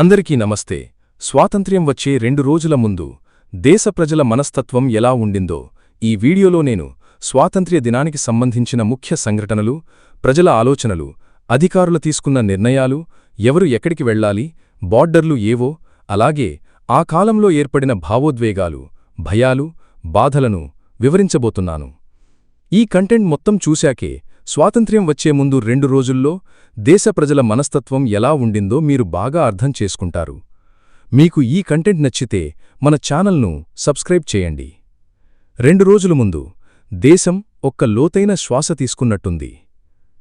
అందరికీ నమస్తే. స్వాతంత్ర్యం వచ్చే రెండు రోజుల ముందు దేశ ప్రజల మనస్తత్వం ఎలా ఉండిందో ఈ వీడియోలో నేను స్వాతంత్ర్య దినానికి సంబంధించిన ముఖ్య సంఘటనలు ప్రజల ఆలోచనలు అధికారులు తీసుకున్న నిర్ణయాలు ఎవరు ఎక్కడికి వెళ్ళాలి బార్డర్లు ఏవో అలాగే ఆ కాలంలో ఏర్పడిన భావోద్వేగాలు భయాలు బాధలను వివరించబోతున్నాను. ఈ కంటెంట్ మొత్తం చూశాకే స్వాతంత్ర్యం వచ్చే ముందు రెండు రోజుల్లో దేశ ప్రజల మనస్తత్వం ఎలా ఉండిందో మీరు బాగా అర్థం చేసుకుంటారు. మీకు ఈ కంటెంట్ నచ్చితే మన ఛానల్ను సబ్స్క్రైబ్ చేయండి. రెండు రోజుల ముందు దేశం ఒక్క లోతైన శ్వాస తీసుకున్నట్టుంది.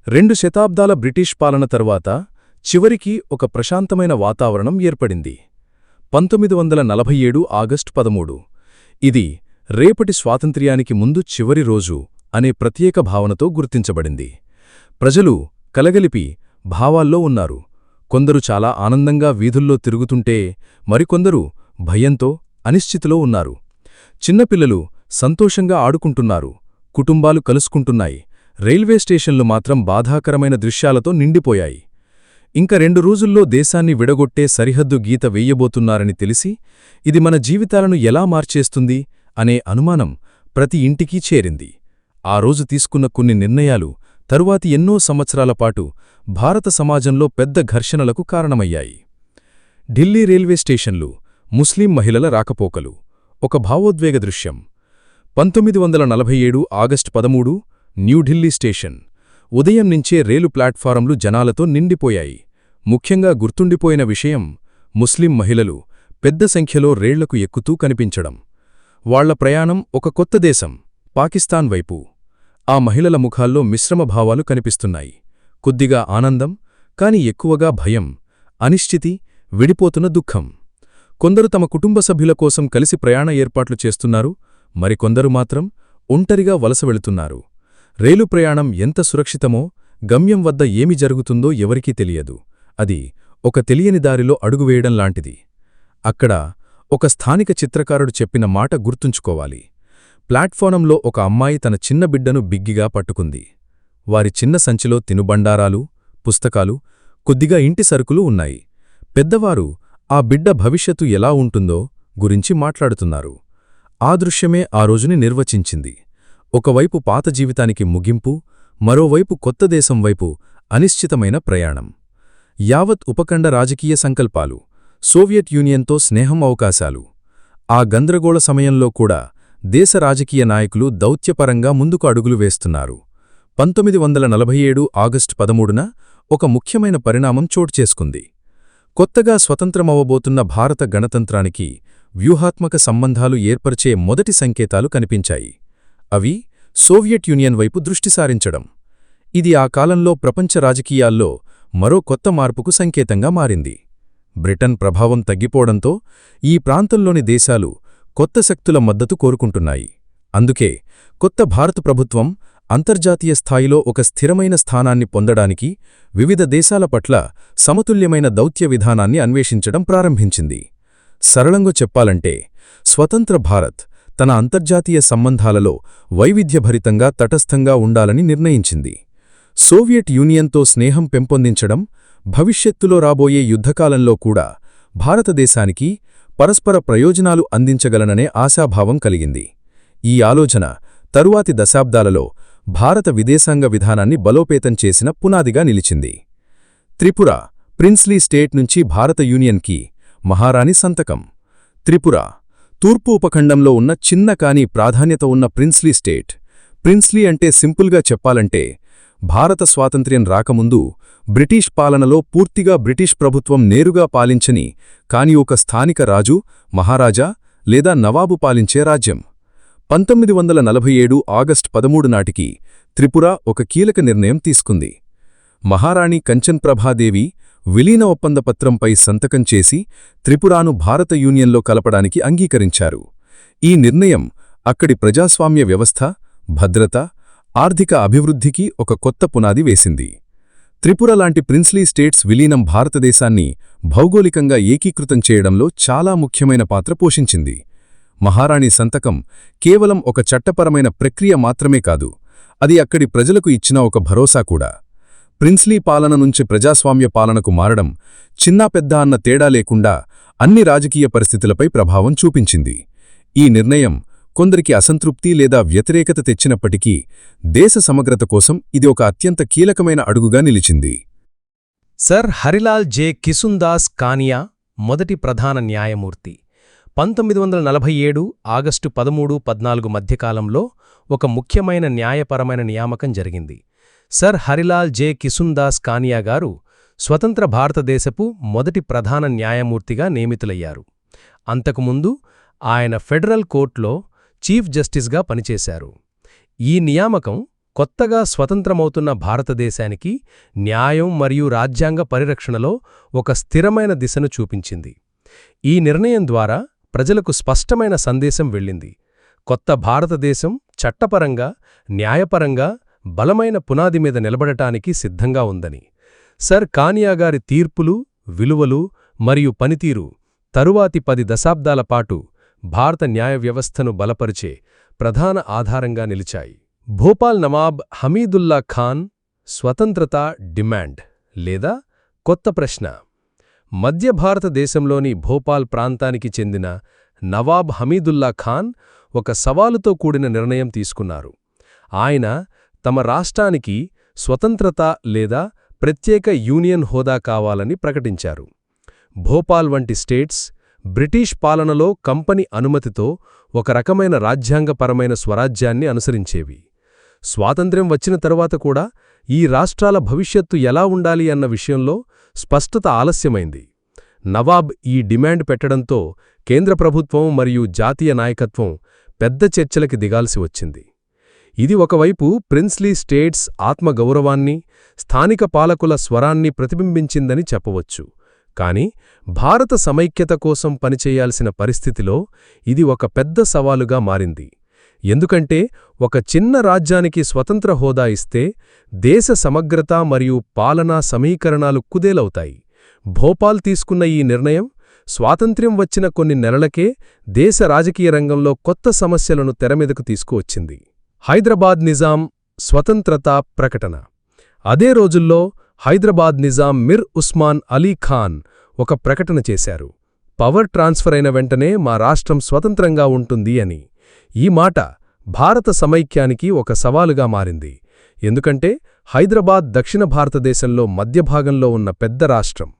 రెండు శతాబ్దాల బ్రిటిష్ పాలన తరువాత చివరికి ఒక ప్రశాంతమైన వాతావరణం ఏర్పడింది. పంతొమ్మిది వందల నలభై ఏడు ఆగస్టు పదమూడు. ఇది రేపటి స్వాతంత్ర్యానికి ముందు చివరి రోజు అనే ప్రత్యేక భావనతో గుర్తించబడింది. ప్రజలు కలగలిపి భావాల్లో ఉన్నారు. కొందరు చాలా ఆనందంగా వీధుల్లో తిరుగుతుంటే మరికొందరు భయంతో అనిశ్చితిలో ఉన్నారు. చిన్నపిల్లలు సంతోషంగా ఆడుకుంటున్నారు. కుటుంబాలు కలుసుకుంటున్నాయి. రైల్వే స్టేషన్లు మాత్రం బాధాకరమైన దృశ్యాలతో నిండిపోయాయి. ఇంక రెండు రోజుల్లో దేశాన్ని విడగొట్టే సరిహద్దు గీత వెయ్యబోతున్నారని తెలిసి ఇది మన జీవితాలను ఎలా మార్చేస్తుంది అనే అనుమానం ప్రతి ఇంటికీ చేరింది. ఆ రోజు తీసుకున్న కొన్ని నిర్ణయాలు తరువాతి ఎన్నో సంవత్సరాల పాటు భారత సమాజంలో పెద్ద ఘర్షణలకు కారణమయ్యాయి. ఢిల్లీ రైల్వే స్టేషన్లు ముస్లిం మహిళల రాకపోకలు. ఒక భావోద్వేగ దృశ్యం. పంతొమ్మిది వందల నలభై ఏడు ఆగస్టు పదమూడు న్యూఢిల్లీ స్టేషన్. ఉదయం నుంచే రేలు ప్లాట్ఫారంలు జనాలతో నిండిపోయాయి. ముఖ్యంగా గుర్తుండిపోయిన విషయం ముస్లిం మహిళలు పెద్ద సంఖ్యలో రేళ్ళకు ఎక్కుతూ కనిపించడం. వాళ్ళ ప్రయాణం ఒక కొత్త దేశం. పాకిస్తాన్ వైపు ఆ మహిళల ముఖాల్లో మిశ్రమ భావాలు కనిపిస్తున్నాయి. కొద్దిగా ఆనందం కాని ఎక్కువగా భయం అనిశ్చితి విడిపోతున్న దుఃఖం. కొందరు తమ కుటుంబ సభ్యుల కోసం కలిసి ప్రయాణ ఏర్పాట్లు చేస్తున్నారు మరికొందరు మాత్రం ఒంటరిగా వలస వెళుతున్నారు. రైలు ప్రయాణం ఎంత సురక్షితమో గమ్యం వద్ద ఏమి జరుగుతుందో ఎవరికీ తెలియదు. అది ఒక తెలియని దారిలో అడుగువేయడం లాంటిది. అక్కడ ఒక స్థానిక చిత్రకారుడు చెప్పిన మాట గుర్తుంచుకోవాలి. ప్లాట్ఫోనంలో ఒక అమ్మాయి తన చిన్న బిడ్డను బిగ్గిగా పట్టుకుంది. వారి చిన్న సంచిలో తినుబండారాలు పుస్తకాలు కొద్దిగా ఇంటి సరుకులు ఉన్నాయి. పెద్దవారు ఆ బిడ్డ భవిష్యత్తు ఎలా ఉంటుందో గురించి మాట్లాడుతున్నారు. ఆ దృశ్యమే ఆ రోజుని నిర్వచించింది. ఒకవైపు పాత జీవితానికి ముగింపు మరోవైపు కొత్త దేశం వైపు అనిశ్చితమైన ప్రయాణం. యావత్ ఉపఖండ రాజకీయ సంకల్పాలు సోవియట్ యూనియన్తో స్నేహం అవకాశాలు. ఆ గందరగోళ సమయంలో కూడా దేశ రాజకీయ నాయకులు దౌత్యపరంగా ముందుకు అడుగులు వేస్తున్నారు. పంతొమ్మిది వందల నలభై ఏడు ఆగస్టు పదమూడున ఒక ముఖ్యమైన పరిణామం చోటుచేసుకుంది కొత్తగా స్వతంత్రమవబోతున్న భారత గణతంత్రానికి వ్యూహాత్మక సంబంధాలు ఏర్పరిచే మొదటి సంకేతాలు కనిపించాయి. అవి సోవియట్ యూనియన్ వైపు దృష్టి సారించడం. ఇది ఆ కాలంలో ప్రపంచ రాజకీయాల్లో మరో కొత్త మార్పుకు సంకేతంగా మారింది. బ్రిటన్ ప్రభావం తగ్గిపోవడంతో ఈ ప్రాంతంలోని దేశాలు కొత్త శక్తుల మద్దతు కోరుకుంటున్నాయి. అందుకే కొత్త భారత ప్రభుత్వం అంతర్జాతీయ స్థాయిలో ఒక స్థిరమైన స్థానాన్ని పొందడానికి వివిధ దేశాల పట్ల సమతుల్యమైన దౌత్య విధానాన్ని అన్వేషించడం ప్రారంభించింది. సరళంగా చెప్పాలంటే స్వతంత్ర భారత్ తన అంతర్జాతీయ సంబంధాలలో వైవిధ్యభరితంగా తటస్థంగా ఉండాలని నిర్ణయించింది. సోవియట్ యూనియన్తో స్నేహం పెంపొందించడం భవిష్యత్తులో రాబోయే యుద్ధకాలంలో కూడా భారతదేశానికి పరస్పర ప్రయోజనాలు అందించగలననే ఆశాభావం కలిగింది. ఈ ఆలోచన తరువాతి దశాబ్దాలలో భారత విదేశాంగ విధానాన్ని బలోపేతం చేసిన పునాదిగా నిలిచింది. త్రిపుర ప్రిన్స్లీ స్టేట్ నుంచి భారత యూనియన్కి మహారాణి సంతకం. త్రిపుర తూర్పు ఉపఖండంలో ఉన్న చిన్న కాని ప్రాధాన్యత ఉన్న ప్రిన్స్లీ స్టేట్. ప్రిన్స్లీ అంటే సింపుల్గా చెప్పాలంటే భారత స్వాతంత్ర్యం రాకముందు బ్రిటిష్ పాలనలో పూర్తిగా బ్రిటిష్ ప్రభుత్వం నేరుగా పాలించని కాని ఒక స్థానిక రాజు మహారాజా లేదా నవాబు పాలించే రాజ్యం. పంతొమ్మిది వందల నలభై ఏడు ఆగస్టు పదమూడు నాటికి త్రిపుర ఒక కీలక నిర్ణయం తీసుకుంది. మహారాణి కంచన్ ప్రభాదేవి విలీన ఒప్పందపత్రంపై సంతకం చేసి త్రిపురాను భారత యూనియన్లో కలపడానికి అంగీకరించారు. ఈ నిర్ణయం అక్కడి ప్రజాస్వామ్య వ్యవస్థ భద్రత ఆర్థిక అభివృద్ధికి ఒక కొత్త పునాది వేసింది. త్రిపుర లాంటి ప్రిన్స్లీ స్టేట్స్ విలీనం భారతదేశాన్ని భౌగోళికంగా ఏకీకృతం చేయడంలో చాలా ముఖ్యమైన పాత్ర పోషించింది. మహారాణి సంతకం కేవలం ఒక చట్టపరమైన ప్రక్రియ మాత్రమే కాదు అది అక్కడి ప్రజలకు ఇచ్చిన ఒక భరోసా కూడా. ప్రిన్స్లీ పాలన నుంచి ప్రజాస్వామ్య పాలనకు మారడం చిన్నా పెద్ద అన్న తేడా లేకుండా అన్ని రాజకీయ పరిస్థితులపై ప్రభావం చూపించింది. ఈ నిర్ణయం కొందరికి అసంతృప్తి లేదా వ్యతిరేకత తెచ్చినప్పటికీ దేశ సమగ్రత కోసం ఇది ఒక అత్యంత కీలకమైన అడుగుగా నిలిచింది. సర్ హరిలాల్ జె కిసుందాస్ కానియా మొదటి ప్రధాన న్యాయమూర్తి. పంతొమ్మిది వందల నలభై ఏడు ఆగస్టు పదమూడు పద్నాలుగు మధ్యకాలంలో ఒక ముఖ్యమైన న్యాయపరమైన నియామకం జరిగింది. సర్ హరిలాల్ జె కిసుందాస్ కానియా గారు స్వతంత్ర భారతదేశపు మొదటి ప్రధాన న్యాయమూర్తిగా నియమితులయ్యారు. అంతకుముందు ఆయన ఫెడరల్ కోర్టులో చీఫ్ జస్టిస్గా పనిచేశారు. ఈ నియామకం కొత్తగా స్వతంత్రమవుతున్న భారతదేశానికి న్యాయం మరియు రాజ్యాంగ పరిరక్షణలో ఒక స్థిరమైన దిశను చూపించింది. ఈ నిర్ణయం ద్వారా ప్రజలకు స్పష్టమైన సందేశం వెళ్ళింది. కొత్త భారతదేశం చట్టపరంగా న్యాయపరంగా బలమైన పునాది మీద నిలబడటానికి సిద్ధంగా ఉందని. సర్ కానియాగారి తీర్పులు విలువలు మరియు పనితీరు తరువాతి పది దశాబ్దాల పాటు భారత న్యాయ వ్యవస్థను బలపరిచే ప్రధాన ఆధారంగా నిలిచాయి. భోపాల్ నవాబ్ హమీదుల్లా ఖాన్ స్వతంత్రత డిమాండ్ లేదా కొత్త ప్రశ్న. మధ్య భారతదేశంలోని భోపాల్ ప్రాంతానికి చెందిన నవాబ్ హమీదుల్లా ఖాన్ ఒక సవాలుతో కూడిన నిర్ణయం తీసుకున్నారు. ఆయన తమ రాష్ట్రానికి స్వతంత్రత లేదా ప్రత్యేక యూనియన్ హోదా కావాలని ప్రకటించారు. భోపాల్ వంటి స్టేట్స్ బ్రిటిష్ పాలనలో కంపెనీ అనుమతితో ఒక రకమైన రాజ్యాంగపరమైన స్వరాజ్యాన్ని అనుసరించేవి. స్వాతంత్ర్యం వచ్చిన తరువాత కూడా ఈ రాష్ట్రాల భవిష్యత్తు ఎలా ఉండాలి అన్న విషయంలో స్పష్టత ఆలస్యమైంది. నవాబ్ ఈ డిమాండ్ పెట్టడంతో కేంద్ర ప్రభుత్వం మరియు జాతీయ నాయకత్వం పెద్ద చర్చలకి దిగాల్సి వచ్చింది. ఇది ఒకవైపు ప్రిన్స్లీ స్టేట్స్ ఆత్మగౌరవాన్ని స్థానిక పాలకుల స్వరాన్ని ప్రతిబింబించిందని చెప్పవచ్చు. కాని భారత సమైక్యత కోసం పనిచేయాల్సిన పరిస్థితిలో ఇది ఒక పెద్ద సవాలుగా మారింది. ఎందుకంటే ఒక చిన్న రాజ్యానికి స్వతంత్ర హోదా ఇస్తే దేశ సమగ్రత మరియు పాలనా సమీకరణాలు కుదేలవుతాయి. భోపాల్ తీసుకున్న ఈ నిర్ణయం స్వాతంత్ర్యం వచ్చిన కొన్ని నెలలకే దేశ రాజకీయ రంగంలో కొత్త సమస్యలను తెరమీదకు తీసుకువచ్చింది. హైదరాబాద్ నిజాం స్వతంత్రత ప్రకటన. అదే రోజుల్లో హైదరాబాద్ నిజాం మిర్ ఉస్మాన్ అలీ ఖాన్ ఒక ప్రకటన చేశారు. పవర్ ట్రాన్స్ఫర్ అయిన వెంటనే మా రాష్ట్రం స్వతంత్రంగా ఉంటుంది అని. ఈ మాట భారత సమైక్యానికి ఒక సవాలుగా మారింది. ఎందుకంటే హైదరాబాద్ దక్షిణ భారతదేశంలో మధ్యభాగంలో ఉన్న పెద్ద రాష్ట్రం.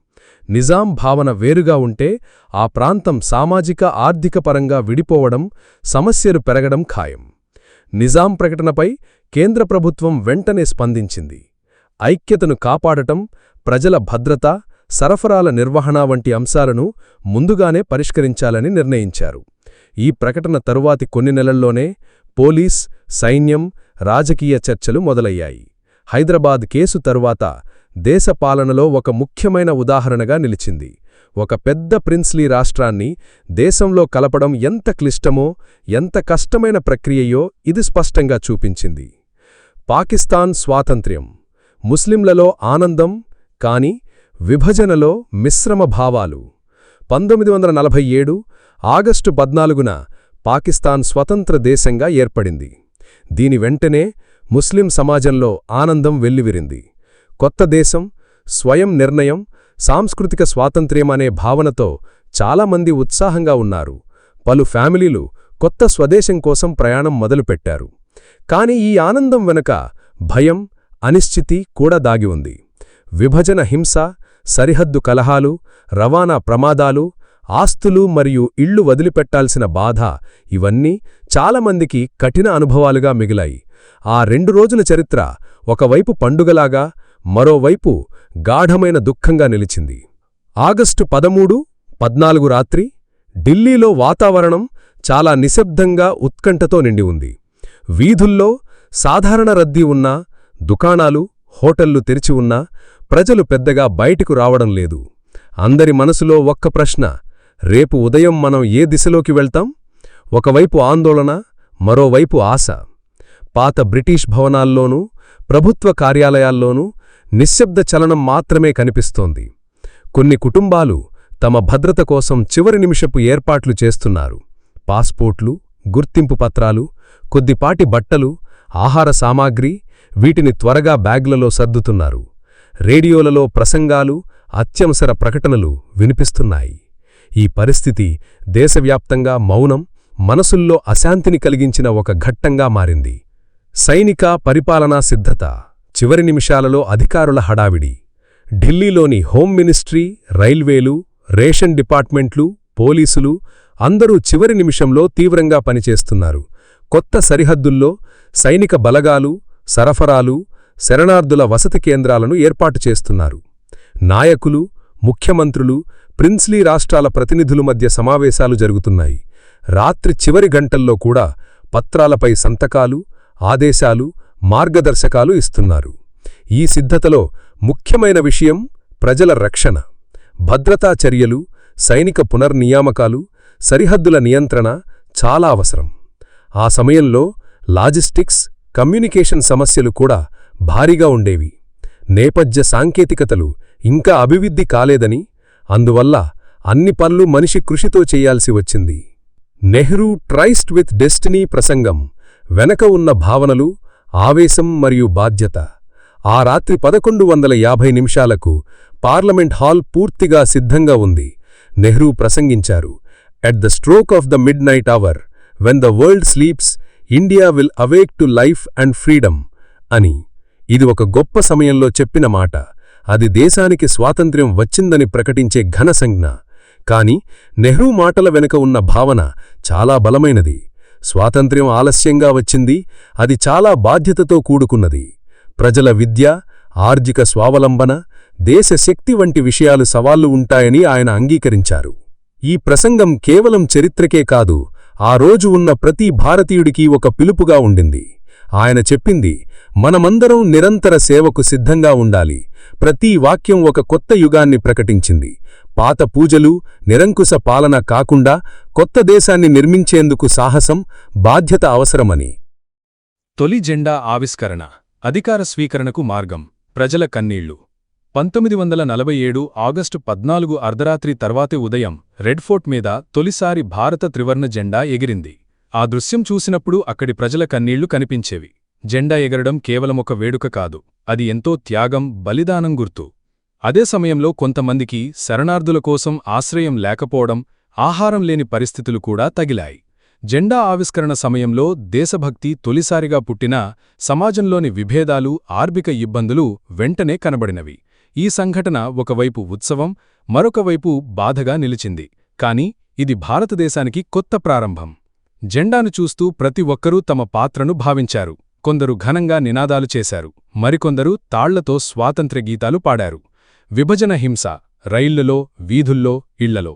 నిజాం భావన వేరుగా ఉంటే ఆ ప్రాంతం సామాజిక ఆర్థిక పరంగా విడిపోవడం సమస్యలు పెరగడం ఖాయం. నిజాం ప్రకటనపై కేంద్ర ప్రభుత్వం వెంటనే స్పందించింది. ఐక్యతను కాపాడటం ప్రజల భద్రత సరఫరాల నిర్వహణ వంటి అంశాలను ముందుగానే పరిష్కరించాలని నిర్ణయించారు. ఈ ప్రకటన తరువాతి కొన్ని నెలల్లోనే పోలీస్ సైన్యం రాజకీయ చర్చలు మొదలయ్యాయి. హైదరాబాద్ కేసు తరువాత దేశ పాలనలో ఒక ముఖ్యమైన ఉదాహరణగా నిలిచింది. ఒక పెద్ద ప్రిన్స్లీ రాష్ట్రాన్ని దేశంలో కలపడం ఎంత క్లిష్టమో ఎంత కష్టమైన ప్రక్రియయో ఇది స్పష్టంగా చూపించింది. పాకిస్తాన్ స్వాతంత్ర్యం ముస్లింలలో ఆనందం కాని విభజనలో మిశ్రమ భావాలు. పంతొమ్మిది వందల నలభై ఏడు ఆగస్టు పద్నాలుగున పాకిస్తాన్ స్వతంత్ర దేశంగా ఏర్పడింది. దీని వెంటనే ముస్లిం సమాజంలో ఆనందం వెల్లివిరింది. కొత్త దేశం స్వయం నిర్ణయం సాంస్కృతిక స్వాతంత్ర్యం అనే భావనతో చాలామంది ఉత్సాహంగా ఉన్నారు. పలు ఫ్యామిలీలు కొత్త స్వదేశం కోసం ప్రయాణం మొదలుపెట్టారు. కాని ఈ ఆనందం వెనుక భయం అనిశ్చితి కూడా దాగి ఉంది. విభజన హింస సరిహద్దు కలహాలు రవాణా ప్రమాదాలు ఆస్తులు మరియు ఇళ్ళు వదిలిపెట్టాల్సిన బాధ ఇవన్నీ చాలామందికి కఠిన అనుభవాలుగా మిగిలాయి. ఆ రెండు రోజుల చరిత్ర ఒకవైపు పండుగలాగా మరోవైపు గాఢమైన దుఃఖంగా నిలిచింది. ఆగస్టు పదమూడు పద్నాలుగు రాత్రి ఢిల్లీలో వాతావరణం చాలా నిశ్శబ్దంగా ఉత్కంఠతో నిండి ఉంది. వీధుల్లో సాధారణ రద్దీ ఉన్నా దుకాణాలు హోటళ్ళు తెరిచి ఉన్నా ప్రజలు పెద్దగా బయటకు రావడం లేదు. అందరి మనసులో ఒక్క ప్రశ్న రేపు ఉదయం మనం ఏ దిశలోకి వెళ్తాం? ఒకవైపు ఆందోళన మరోవైపు ఆశ. పాత బ్రిటిష్ భవనాల్లోనూ ప్రభుత్వ కార్యాలయాల్లోనూ నిశ్శబ్ద చలనం మాత్రమే కనిపిస్తోంది. కొన్ని కుటుంబాలు తమ భద్రత కోసం చివరి నిమిషపు ఏర్పాట్లు చేస్తున్నారు. పాస్పోర్ట్లు గుర్తింపు పత్రాలు కొద్దిపాటి బట్టలు ఆహార సామాగ్రి వీటిని త్వరగా బ్యాగ్లలో సర్దుతున్నారు. రేడియోలలో ప్రసంగాలు అత్యవసర ప్రకటనలు వినిపిస్తున్నాయి. ఈ పరిస్థితి దేశవ్యాప్తంగా మౌనం మనసుల్లో అశాంతిని కలిగించిన ఒక ఘట్టంగా మారింది. సైనిక పరిపాలనా సిద్ధత చివరి నిమిషాలలో అధికారుల హడావిడి. ఢిల్లీలోని హోమ్ మినిస్ట్రీ రైల్వేలు రేషన్ డిపార్ట్మెంట్లు పోలీసులు అందరూ చివరి నిమిషంలో తీవ్రంగా పనిచేస్తున్నారు. కొత్త సరిహద్దుల్లో సైనిక బలగాలు సరఫరాలు శరణార్థుల వసతి కేంద్రాలను ఏర్పాటు చేస్తున్నారు. నాయకులు ముఖ్యమంత్రులు ప్రిన్స్లీ రాష్ట్రాల ప్రతినిధుల మధ్య సమావేశాలు జరుగుతున్నాయి. రాత్రి చివరి గంటల్లో కూడా పత్రాలపై సంతకాలు ఆదేశాలు మార్గదర్శకాలు ఇస్తున్నారు. ఈ సిద్ధతలో ముఖ్యమైన విషయం ప్రజల రక్షణ. భద్రతా చర్యలు సైనిక పునర్నియామకాలు సరిహద్దుల నియంత్రణ చాలా అవసరం. ఆ సమయంలో లాజిస్టిక్స్ కమ్యూనికేషన్ సమస్యలు కూడా భారీగా ఉండేవి. నేపథ్య సాంకేతికతలు ఇంకా అభివృద్ధి కాలేదని అందువల్ల అన్ని పనులు మనిషి కృషితో చేయాల్సి వచ్చింది. నెహ్రూ ట్రైస్ట్ విత్ డెస్టినీ ప్రసంగం వెనక ఉన్న భావనలు ఆవేశం మరియు బాధ్యత. ఆ రాత్రి పదకొండు వందల యాభై నిమిషాలకు పార్లమెంట్ హాల్ పూర్తిగా సిద్ధంగా ఉంది నెహ్రూ ప్రసంగించారు. At the stroke of the midnight hour when the world sleeps India will awake to life and freedom అని. ఇది ఒక గొప్ప సమయంలో చెప్పిన మాట. అది దేశానికి స్వాతంత్ర్యం వచ్చిందని ప్రకటించే ఘన సంజ్ఞ. కాని నెహ్రూ మాటల వెనుక ఉన్న భావన చాలా బలమైనది. స్వాతంత్ర్యం ఆలస్యంగా వచ్చింది అది చాలా బాధ్యతతో కూడుకున్నది. ప్రజల విద్య ఆర్థిక స్వావలంబన దేశశక్తి వంటి విషయాలు సవాళ్ళు ఉంటాయని ఆయన అంగీకరించారు. ఈ ప్రసంగం కేవలం చరిత్రకే కాదు ఆ రోజు ఉన్న ప్రతి భారతీయుడికి ఒక పిలుపుగా ఉండింది. ఆయన చెప్పింది మనమందరం నిరంతర సేవకు సిద్ధంగా ఉండాలి. ప్రతి వాక్యం ఒక కొత్త యుగాన్ని ప్రకటించింది. పాత పూజలు నిరంకుశ పాలన కాకుండా కొత్త దేశాన్ని నిర్మించేందుకు సాహసం బాధ్యత అవసరమని. తొలి జెండా ఆవిష్కరణ అధికార స్వీకరణకు మార్గం ప్రజల కన్నీళ్ళు. పంతొమ్మిది వందల నలభై ఏడు ఆగస్టు పద్నాలుగు అర్ధరాత్రి తర్వాతి ఉదయం రెడ్ ఫోర్ట్ మీద తొలిసారి భారత త్రివర్ణ జెండా ఎగిరింది. ఆ దృశ్యం చూసినప్పుడు అక్కడి ప్రజల కన్నీళ్ళు కనిపించేవి. జెండా ఎగరడం కేవలమొక వేడుక కాదు అది ఎంతో త్యాగం బలిదానం గుర్తు. అదే సమయంలో కొంతమందికి శరణార్థుల కోసం ఆశ్రయం లేకపోవడం ఆహారం లేని పరిస్థితులు కూడా తగిలాయి. జెండా ఆవిష్కరణ సమయంలో దేశభక్తి తొలిసారిగా పుట్టినా సమాజంలోని విభేదాలు ఆర్భిక ఇబ్బందులు వెంటనే కనబడినవి. ఈ సంఘటన ఒకవైపు ఉత్సవం మరొకవైపు బాధగా నిలిచింది. కాని ఇది భారతదేశానికి కొత్త ప్రారంభం. జెండాను చూస్తూ ప్రతి ఒక్కరూ తమ పాత్రను భావించారు. కొందరు ఘనంగా నినాదాలు చేశారు. మరికొందరు తాళ్ళతో స్వాతంత్ర్య గీతాలు పాడారు. విభజన హింస రైళ్ళలో వీధుల్లో ఇళ్ళలో.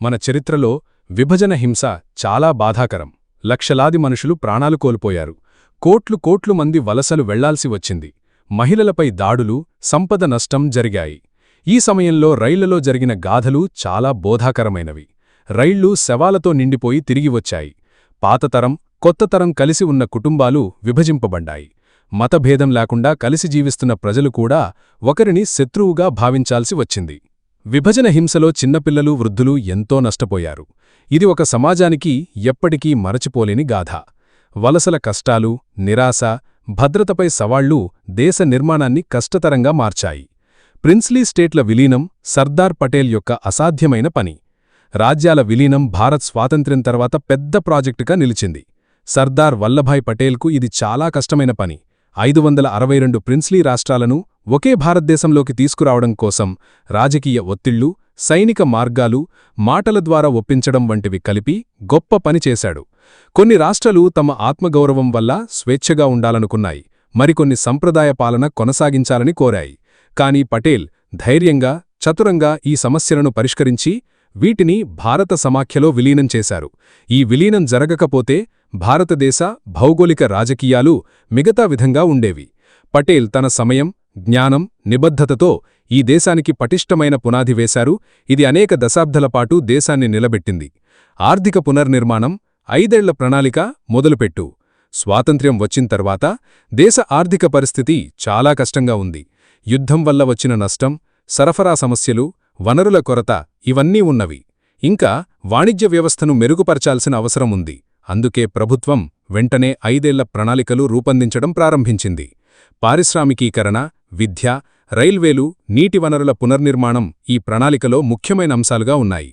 మన చరిత్రలో విభజన హింస చాలా బాధాకరం. లక్షలాది మనుషులు ప్రాణాలు కోల్పోయారు. కోట్లు కోట్లు మంది వలసలు వెళ్ళాల్సి వచ్చింది. మహిళలపై దాడులు సంపద నష్టం జరిగాయి. ఈ సమయంలో రైళ్ళలో జరిగిన గాథలు చాలా బోధాకరమైనవి. రైళ్ళు శవాలతో నిండిపోయి తిరిగి వచ్చాయి. పాతతరం కొత్తతరం కలిసి ఉన్న కుటుంబాలు విభజింపబడ్డాయి. మతభేదం లేకుండా కలిసి జీవిస్తున్న ప్రజలు కూడా ఒకరిని శత్రువుగా భావించాల్సి వచ్చింది. విభజన హింసలో చిన్నపిల్లలు వృద్ధులు ఎంతో నష్టపోయారు. ఇది ఒక సమాజానికి ఎప్పటికీ మరచిపోలేని గాథ. వలసల కష్టాలు నిరాశ భద్రతపై సవాళ్ళు దేశ నిర్మాణాన్ని కష్టతరంగా మార్చాయి. ప్రిన్స్లీ స్టేట్ల విలీనం సర్దార్ పటేల్ యొక్క అసాధ్యమైన పని. రాజ్యాల విలీనం భారత్ స్వాతంత్ర్యం తర్వాత పెద్ద ప్రాజెక్టుగా నిలిచింది. సర్దార్ వల్లభాయ్ పటేల్కు ఇది చాలా కష్టమైన పని. ఐదు వందల అరవై రెండు ప్రిన్స్లీ రాష్ట్రాలను ఒకే భారతదేశంలోకి తీసుకురావడం కోసం రాజకీయ ఒత్తిళ్ళు సైనిక మార్గాలు మాటల ద్వారా ఒప్పించడం వంటివి కలిపి గొప్ప పని చేశాడు. కొన్ని రాష్ట్రాలు తమ ఆత్మగౌరవం వల్ల స్వేచ్ఛగా ఉండాలనుకున్నాయి. మరికొన్ని సంప్రదాయ పాలన కొనసాగించాలని కోరాయి. కాని పటేల్ ధైర్యంగా చతురంగా ఈ సమస్యలను పరిష్కరించి వీటిని భారత సమాఖ్యలో విలీనం చేశారు. ఈ విలీనం జరగకపోతే భారతదేశ భౌగోళిక రాజకీయాలు మిగతా విధంగా ఉండేవి. పటేల్ తన సమయం జ్ఞానం నిబద్ధతతో ఈ దేశానికి పటిష్టమైన పునాది వేశారు. ఇది అనేక దశాబ్దలపాటు దేశాన్ని నిలబెట్టింది. ఆర్థిక పునర్నిర్మాణం ఐదేళ్ళ ప్రణాళిక మొదలుపెట్టు. స్వాతంత్ర్యం వచ్చిన తర్వాత దేశ ఆర్థిక పరిస్థితి చాలా కష్టంగా ఉంది. యుద్ధం వల్ల వచ్చిన నష్టం సరఫరా సమస్యలు వనరుల కొరత ఇవన్నీ ఉన్నవి. ఇంకా వాణిజ్య వ్యవస్థను మెరుగుపరచాల్సిన అవసరం ఉంది. అందుకే ప్రభుత్వం వెంటనే ఐదేళ్ళ ప్రణాళికలు రూపొందించడం ప్రారంభించింది. పారిశ్రామికీకరణ విద్య రైల్వేలు నీటి వనరుల పునర్నిర్మాణం ఈ ప్రణాళికలో ముఖ్యమైన అంశాలుగా ఉన్నాయి.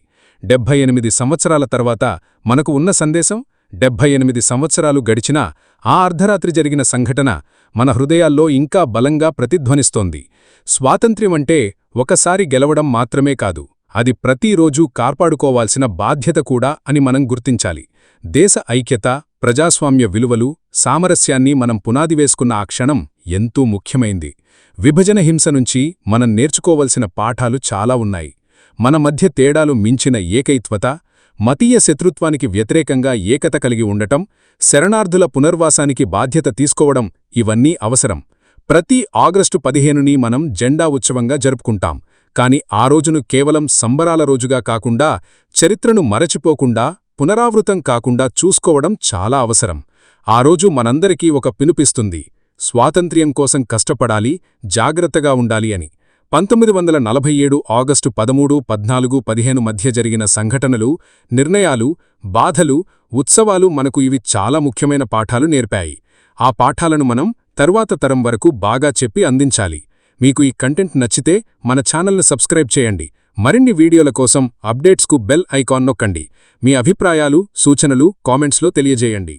డెబ్భై ఎనిమిది సంవత్సరాల తర్వాత మనకు ఉన్న సందేశం డెబ్భై ఎనిమిది సంవత్సరాలు గడిచినా ఆ అర్ధరాత్రి జరిగిన సంఘటన మన హృదయాల్లో ఇంకా బలంగా ప్రతిధ్వనిస్తోంది. స్వాతంత్ర్యమంటే ఒకసారి గెలవడం మాత్రమే కాదు అది ప్రతిరోజూ కాపాడుకోవాల్సిన బాధ్యత కూడా అని మనం గుర్తించాలి. దేశ ఐక్యత ప్రజాస్వామ్య విలువలు సామరస్యాన్ని మనం పునాది వేసుకున్న ఆ క్షణం ఎంతో ముఖ్యమైంది. విభజన హింస నుంచి మనం నేర్చుకోవలసిన పాఠాలు చాలా ఉన్నాయి. మన మధ్య తేడాలు మించిన ఏకైత్వత మతీయ శత్రుత్వానికి వ్యతిరేకంగా ఏకత కలిగి ఉండటం శరణార్థుల పునర్వాసానికి బాధ్యత తీసుకోవడం ఇవన్నీ అవసరం. ప్రతి ఆగస్టు పదిహేనుని మనం జెండా ఉత్సవంగా జరుపుకుంటాం. కాని ఆ రోజును కేవలం సంబరాల రోజుగా కాకుండా చరిత్రను మరచిపోకుండా పునరావృతం కాకుండా చూసుకోవడం చాలా అవసరం. ఆ రోజు మనందరికీ ఒక పిలుపిస్తుంది. స్వాతంత్ర్యం కోసం కష్టపడాలి జాగ్రత్తగా ఉండాలి అని. పంతొమ్మిది వందల నలభై ఏడు ఆగస్టు పదమూడు పద్నాలుగు పదిహేను మధ్య జరిగిన సంఘటనలు నిర్ణయాలు బాధలు ఉత్సవాలు మనకు ఇవి చాలా ముఖ్యమైన పాఠాలు నేర్పాయి. ఆ పాఠాలను మనం తరువాత తరం వరకు బాగా చెప్పి అందించాలి. మీకు ఈ కంటెంట్ నచ్చితే మన ఛానల్ను సబ్స్క్రైబ్ చేయండి. మరిన్ని వీడియోల కోసం అప్డేట్స్కు బెల్ ఐకాన్ నొక్కండి. మీ అభిప్రాయాలు సూచనలు కామెంట్స్లో తెలియజేయండి.